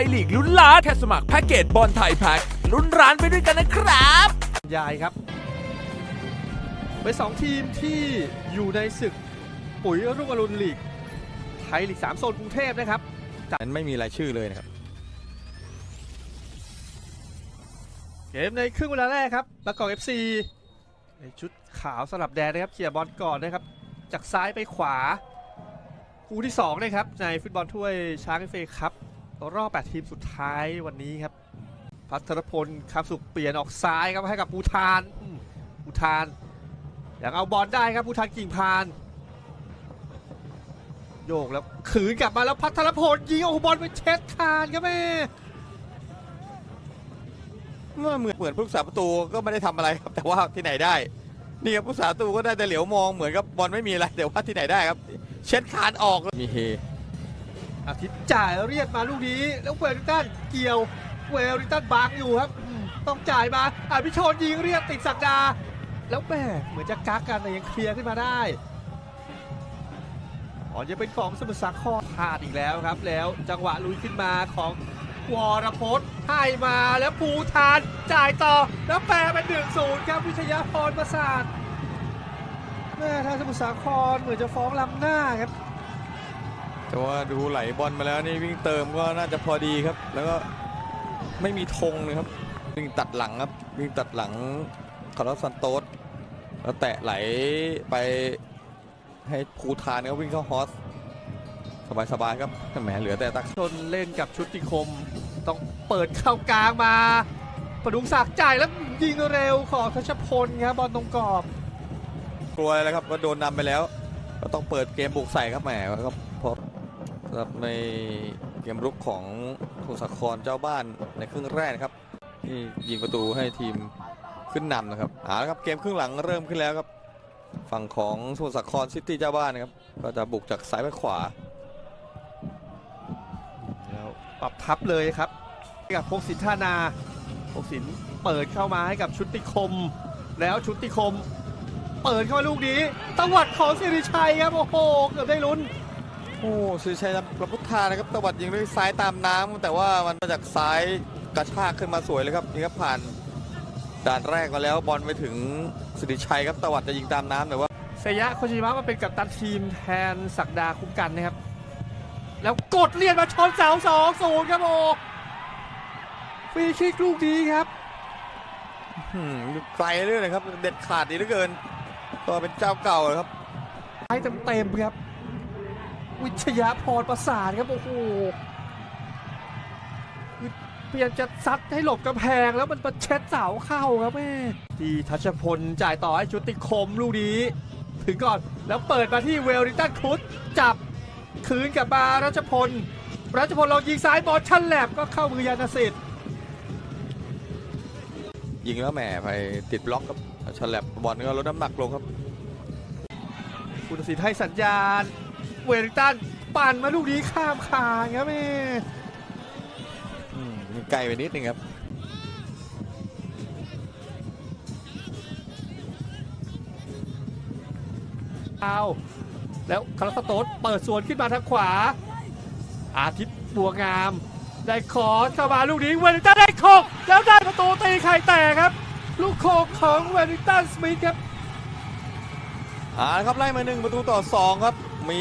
ยลีกลุ้นล้านแค่สมัครแพ็กเกจบอลไทยแพ็กลุ้นร้านไปด้วยกันนะครับ ยายครับเป็นสองทีมที่อยู่ในศึกปุ๋ยรุ่งอรุณลีก ไทยลีก 3 โซนกรุงเทพนะครับนั้นไม่มีรายชื่อเลยนะครับ เกมในครึ่งเวลาแรกครับบางกอก FC ในชุดขาวสลับแดงนะครับเคลียร์บอลก่อนนะครับ จากซ้ายไปขวา คู่ที่ 2 นะครับ ในฟุตบอลถ้วยช้างเอฟเอครับ รอบ 8 ทีมสุดท้ายวันนี้ครับ พัทรพลคำสุขเปลี่ยนออกซ้ายครับให้กับปูทานอืมปูทาน อยากเอาบอลได้ครับปูทานกิ่งพาน โยกแล้วขืนกลับมาแล้วพัทรพลยิงโอ้โหบอลไปเช็ดคานครับแม่เมื่อเหมือนเหมือนผู้รักษาประตูก็ไม่ได้ทำอะไรครับ แต่ว่าที่ไหนได้ นี่ครับผู้รักษาประตูก็ได้แต่เหลียวมองเหมือนกับบอลไม่มีอะไรแต่ว่าที่ไหนได้ครับ เช็ดคานออกมีเฮ อาทิตย์จ่ายเรียกมาลูกนี้ แล้วเวลิงตันเกี่ยวเวลิงตันบังอยู่ครับ ต้องจ่ายมาอภิชนยิงเรียกติดสักดา แล้วแม่เหมือนจะกักกันแต่ยังเคลียร์ขึ้นมาได้อ๋อจะเป็นของสมุทรสาครพลาดอีกแล้วครับ แล้วจังหวะลุยขึ้นมาของวรพจน์ให้มาแล้วภูทานจ่ายต่อแล้วแปลเป็นหนึ่งศูนย์ครับวิทยาพรประสาทแม่ทางสมุทรสาครเหมือนจะฟ้องล้ำหน้าครับ แต่ว่าดูไหลบอลมาแล้วนี่วิ่งเติมก็น่าจะพอดีครับ แล้วก็ไม่มีธงเลยครับ วิ่งตัดหลังครับ วิ่งตัดหลังคาร์ลอสซันโตสแล้วแตะไหลไปให้ภูทานก็วิ่งเข้าฮอสสบายๆครับแหมเหลือแต่ตักชนเล่นกับชุติคม ต้องเปิดเข้ากลางมาประดุงศักดิ์จ่ายแล้วยิงเร็วของทัชพลครับบอลตรงกรอบ กลัวอะไรครับว่าโดนนำไปแล้ว ก็ต้องเปิดเกมบุกใส่ครับแหมก็พอสำหรับในเกมรุกของสมุทรสาครเจ้าบ้านในครึ่งแรกนะครับที่ยิงประตูให้ทีมขึ้นนำนะครับเอาละครับเกมครึ่งหลังเริ่มขึ้นแล้วครับ ฝั่งของสมุทรสาครซิตี้เจ้าบ้านนะครับก็จะบุกจากซ้ายไปขวาแล้วปรับทับเลยครับให้กับพงศินท่านาพงศินเปิดเข้ามาให้กับชุติคม แล้วชุติคม เปิดเข้ามาลูกนี้ตวัดของสิริชัยครับโอ้โหเกือบได้ลุ้น โอ้สุริชัยประพุทธานะครับตวัดยิงด้วยซ้ายตามน้ำแต่ว่ามันมาจากซ้ายกระชากขึ้นมาสวยเลยครับนี่ครับผ่านด่านแรกมาแล้วบอลไปถึงสิริชัยครับตวัดจะยิงตามน้ำแต่ว่าเซยะโคชิมะมาเป็นกัปตันทีมแทนศักดาคุ้มกันนะครับ แล้วกดเลียนมาชนเสาสองศูนย์ครับโอฟรีคิกลูกนี้ครับอืมไกลเรื่อยเลยครับ เด็ดขาดดีเหลือเกินก็เป็นเจ้าเก่าเลยครับให้เต็มเต็มๆครับ วิชยาพรประสาทครับโอ้โหคือพยายามจะซัดให้หลบกำแพงแล้วมันมาเช็ดเสาเข้าครับแม่ที่ทัชพลจ่ายต่อให้ชุติคมลูกนี้ ถึงก่อนแล้วเปิดมาที่เวลลิงตันครุสจับคืนกลับมารัชพลรัชพลลองยิงซ้ายบอลชันแลบก็เข้ามือยานสิทธิ์ยิงแล้วแหมไปติดบล็อกครับฉลับบอลก็ลดน้ำหนักลงครับผู้ตัดสินให้สัญญาณ เวลลิงตันปั่นมาลูกนี้ข้ามคานครับแม่อืมไกลไปนิดนึงครับเอาแล้วคาร์ลสโตสเปิดสวนขึ้นมาทางขวา อาทิตย์บัวงาม ได้ขอเข้ามาลูกนี้เวลลิงตันได้โคกแล้วได้ประตูตีไข่แตกครับ ลูกโคกของเวลลิงตันสมิธครับอ่าครับไล่มาหนึ่งประตูต่อสองครับ มี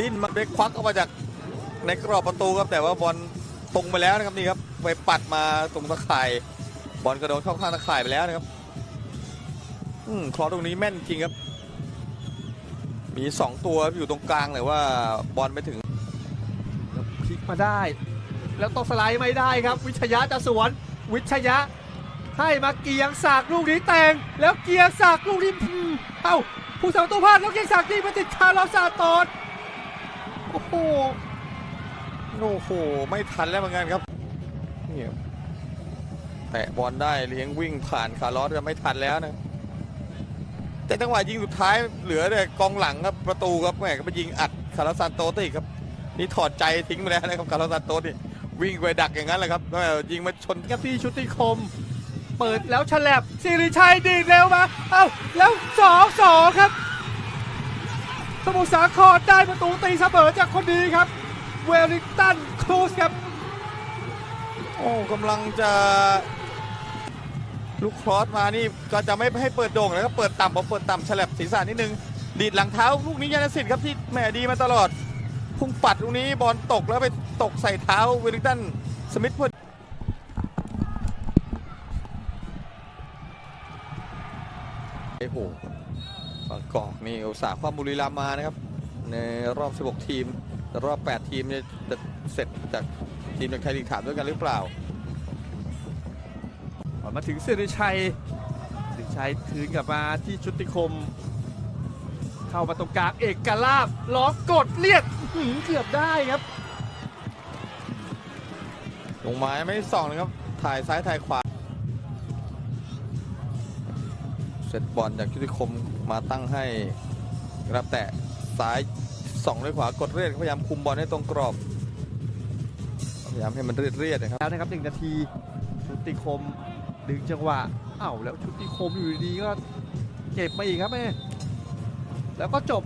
ดิ้นมาเด็กควักออกมาจากในกรอบประตูครับแต่ว่าบอลตรงไปแล้วนะครับนี่ครับไปปัดมาตรงตะข่ายบอลกระโดดเข้าข้างตะข่ายไปแล้วนะครับอืมคลอตรงนี้แม่นจริงครับ มีสองตัวอยู่ตรงกลางแต่ว่าบอลไปถึงพลิกมาได้ แล้วต้องสไลด์ไม่ได้ครับ วิชยะจะสวนวิชยะ ให้มาเกียงสากลูกนี้แต่งแล้วเกียงสากลูกนี้เอ้าผู้สาวตัวพลาดแล้วเกียงสากนี่มาติดคาร์ลอสซาโตส โอ้โหโอ้โห ไม่ทันแล้วเหมือนกันครับเนี่ยแตะบอลได้เลี้ยงวิ่งผ่านคาร์ลอสจะไม่ทันแล้วนะ แต่จังหวะยิงสุดท้ายเหลือแต่กองหลังครับประตูครับแหมก็ไปยิงอัดคาร์ลอสซานโตสอีกครับ นี่ถอดใจทิ้งไปแล้วนะครับคาร์ลอสซานโตสนี่วิ่งไปดักอย่างนั้นแหละครับแล้วยิงมาชนกับที่ชุติคม เปิดแล้วฉลับสิริชัยดีดเร็วมา เอ้าแล้วสองสองครับ สมุทรสาครได้ประตูตีเสมอจากคนนี้ครับ เวลลิงตันครูสครับ โอ้กำลังจะลูกครอสมานี่ก็จะไม่ให้เปิดโด่งนะครับเปิดต่ำพอเปิดต่ำฉลับศีรษะนิดนึง ดีดหลังเท้าลูกนี้ยานสิทธิ์ครับที่แหมดีมาตลอด พุ่งปัดลูกนี้บอลตกแล้วไปตกใส่เท้าเวลลิงตันสมิธพอดีโอ้โห บางกอกนี่อุตสาห์ความบุรีรัมย์มานะครับ ในรอบ 16 ทีมแต่รอบ 8 ทีมเนี่ยจะเสร็จจากทีมจากไทยลีกถามด้วยกันหรือเปล่ามาถึงสิริชัยสิริชัยคืนกลับมาที่ชุติคม เข้ามาตรงกลางเอกลาบล้อกดเลียดอื้อหือเกือบได้ครับลงมาไม่ได้ส่องนะครับ ถ่ายซ้ายถ่ายขวา เสร็จบอลจากชุติคมมาตั้งให้ครับแต่ซ้ายส่องด้วยขวากดเรียดพยายามคุมบอลให้ตรงกรอบ พยายามให้มันเรียดๆนะครับแล้วนะครับหนึ่งนาทีชุติคมดึงจังหวะเอ้าแล้วชุติคมอยู่ดีๆก็เก็บมาอีกครับแม่แล้วก็จบ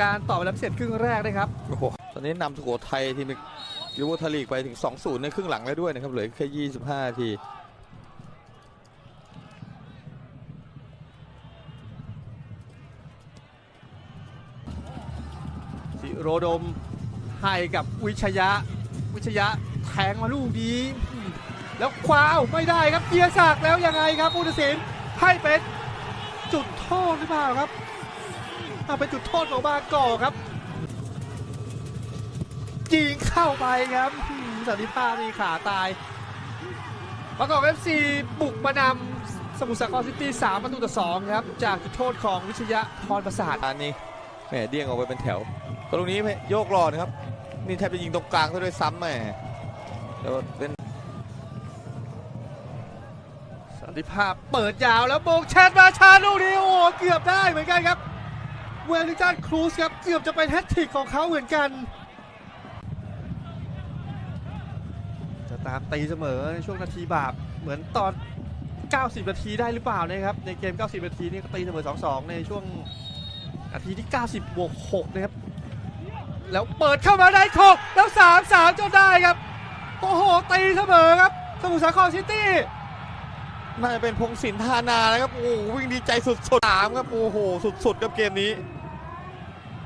การต่อเวลาพิเศษครึ่งแรกนะครับโอ้โหตอนนี้นำสุโขทัยทีมยูโรทลีกไปถึง 2-0 ในครึ่งหลังแล้วด้วยนะครับเหลือแค่ 25นาทีิโรดมให้กับวิชยะ วิชยะแทงมาลูกนี้แล้วคว้าวไม่ได้ครับเกียร์ศักแล้วยังไงครับอุตสินให้เป็นจุดโทษหรือเปล่าครับเอาเป็นจุดโทษของบางกอครับยิงเข้าไปครับสันติภาพนี่ขาตายบากอเอฟซีบุกมานำสมุทรสาครซิตี้3ประตูต่อ2ครับ จากจุดโทษของวิชยะพรประสาทอันนี้แหมเดี้ยงออกไปเป็นแถว ตรงนี้โยกรอนะครับ นี่แทบจะยิงตรงกลางซะด้วยซ้ำแหมแล้วเป็นสันติภาพเปิดยาวแล้วโบกแชทมาชาลูกนี้โอ้โหเกือบได้เหมือนกันครับเวลลิงตันครูซครับเกือบจะเป็นแฮตทริกของเขาเหมือนกัน จะตามตีเสมอในช่วงนาทีบาปเหมือนตอน 90 นาทีได้หรือเปล่านะครับ ในเกม 90 นาทีนี่ก็ตีเสมอ 2-2 ในช่วงนาทีที่ 90 บวก 6 นะครับ แล้วเปิดเข้ามาได้ถกแล้ว3-3จนได้ครับ โอ้โห ตีเสมอครับ สมุทรสาครซิตี้น่าจะเป็นพงศินทานานะครับ โอ้โหวิ่งดีใจสุดๆสามครับ โอ้โห สุดๆกับเกมนี้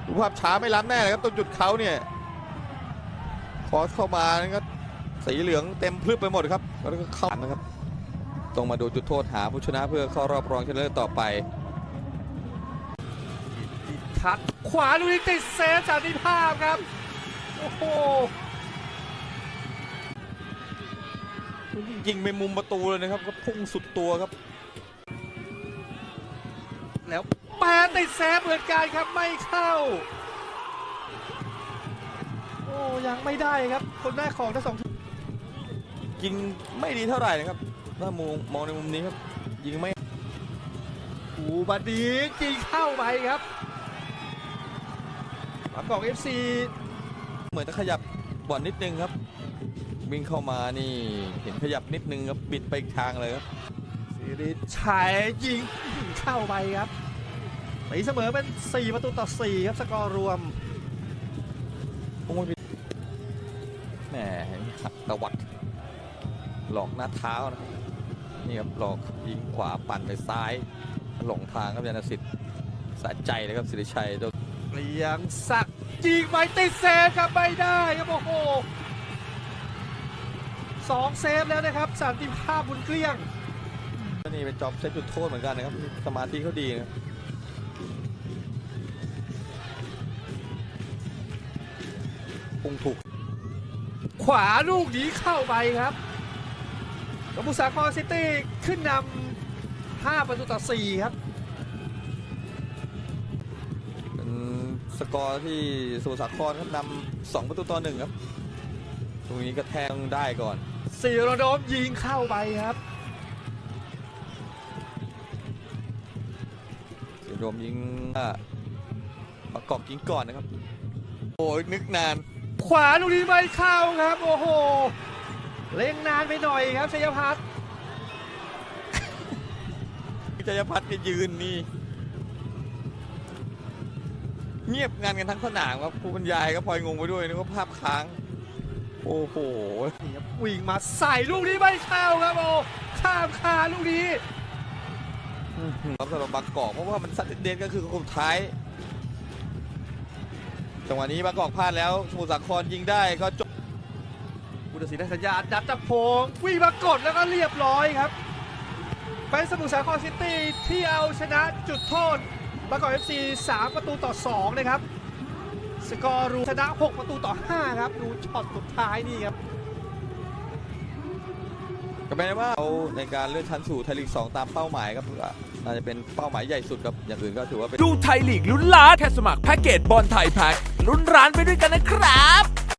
ดูภาพช้าไม่ล้ำแน่เลยครับตรงจุดเขาเนี่ย คอสเข้ามานี่ก็สีเหลืองเต็มพลึบไปหมดครับ แล้วก็เข้านะครับตรงมาดูจุดโทษหาผู้ชนะเพื่อเข้ารอบรองชนะเลิศต่อไปทัด ขวาลุยติดเซฟสันติภาพครับ โอ้โหยิงไปมุมประตูเลยนะครับก็พุ่งสุดตัวครับ แล้วแปรติดเซฟเหมือนกันครับไม่เข้า โอ้ยังไม่ได้ครับ คนแรกของทั้งสองทีมยิงไม่ดีเท่าไหร่นะครับถ้ามองมองในมุมนี้ครับ ยิงไม่อูบัดดียิงเข้าไปครับ บางกอกเอฟซีเหมือนจะขยับบอลนิดนึงครับ วิ่งเข้ามานี่เห็นขยับนิดนึงครับบิดไปอีกทางเลยครับสิริชัยยิงเข้าไปครับตีเสมอเป็น 4 ประตูต่อ 4 ครับสกอร์รวมพุ่งไม่ผิดแหมหักตะวัด หลอกหน้าเท้านะครับนี่ครับหลอกยิงขวาปั่นไปซ้าย หลงทางครับยานสิทธิ์สะใจเลยครับสิริชัยโดน เลียงสักดิ์ยิงไปติดเซฟครับไม่ได้ครับโอ้โหสองเซฟแล้วนะครับสันติภาพบุญเกลี้ยงนี่เป็นจ็อบเซตจุดโทษเหมือนกันนะครับสมาธิเขาดีนะพุ่งถูก ขวาลูกนี้เข้าไปครับสมุทรสาครซิตี้ขึ้นนำ5ประตูต่อ4ครับ สกอร์ที่สมุทรสาครครับนำสองประตูต่อหนึ่งครับ ตรงนี้ก็แทงได้ก่อนซีโรโดมยิงเข้าไปครับเสียโดมยิงอะประกอบยิงก่อนนะครับ โอ้ยนึกนาน ขวาลูกนี้ไม่เข้าครับ โอ้โหเล่งนานไปหน่อยครับชัยพัฒน์พิจยพัฒน์ก็ยืนนี่ เงียบงานกันทั้งสนามครับผู้บรรยายก็พลอยงงไปด้วยนึกว่าภาพค้าง โอ้โหนี่ครับครับวิ่งมาใส่ลูกนี้ไม่เข้าครับโอ้ข้ามคานลูกนี้ครับสำหรับบางกอกเพราะว่ามันซัดเด่นๆก็คือคนสุดท้ายจังหวะนี้บางกอกพลาดแล้วสมุทรสาครยิงได้ก็จบผู้ตัดสินได้สัญญาณดับจับโพงวิ่งมากดแล้วก็เรียบร้อยครับ เป็นสมุทรสาครซิตี้ที่เอาชนะจุดโทษ บางกอกเอฟซี3ประตูต่อ2นะครับสกอร์รวมชนะ6ประตูต่อ5ครับดูช็อตสุดท้ายนี่ครับก็ไม่ได้ว่าเอาในการเลื่อนชั้นสู่ไทยลีก 2 ตามเป้าหมายครับน่าจะเป็นเป้าหมายใหญ่สุดครับอย่างอื่นก็ถือว่าเป็นดูไทยลีกลุ้นล้านแค่สมัครแพ็กเกจบอลไทยแพ็กลุ้นร้านไปด้วยกันนะครับ